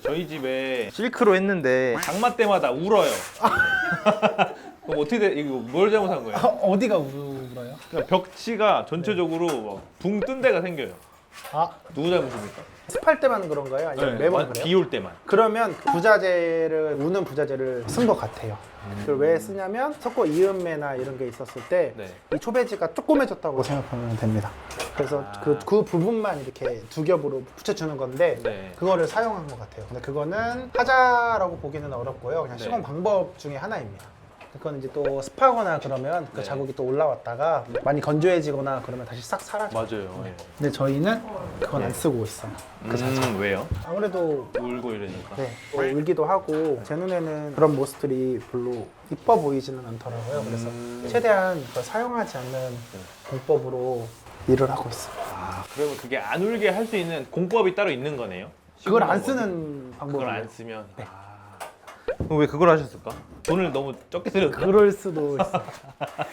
저희 집에 실크로 했는데 장마 때마다 울어요. 그럼 어떻게 돼? 이거 뭘 잘못한 거예요? 어디가 울어요? 그러니까 벽지가 전체적으로 막붕뜬 데가 생겨요. 아 누구 잘못입니까? 습할 때만 그런 거예요? 아니면 매번 그래요? 비올 때만. 그러면 부자재를 우는 부자재를 쓴 것 같아요. 그걸 왜 쓰냐면 석고 이음매나 이런 게 있었을 때 이 네. 초배지가 조그매졌다고 생각하면 됩니다. 그래서 아. 그, 그 부분만 이렇게 두 겹으로 붙여주는 건데 네. 그거를 사용한 것 같아요. 근데 그거는 하자라고 보기는 어렵고요. 그냥 네. 시공 방법 중에 하나입니다. 그건 이제 또 습하거나 그러면 그 네. 자국이 또 올라왔다가 많이 건조해지거나 그러면 다시 싹 사라져. 요 맞아요. 예. 근데 저희는 그건 안 네. 쓰고 있어요. 그 자체. 음, 왜요? 아무래도 울고 이러니까. 네, 뭐 울기도 하고 제 눈에는 그런 모습들이 별로 이뻐 보이지는 않더라고요. 그래서 음. 최대한 그걸 사용하지 않는 공법으로 일을 하고 있어요. 아, 그러면 그게 안 울게 할 수 있는 공법이 따로 있는 거네요? 그걸 안? 쓰는 방법이 그걸 안 쓰면. 아. 그럼 왜 그걸 하셨을까? 돈을 너무 적게 들였나? 그럴 수도 있어.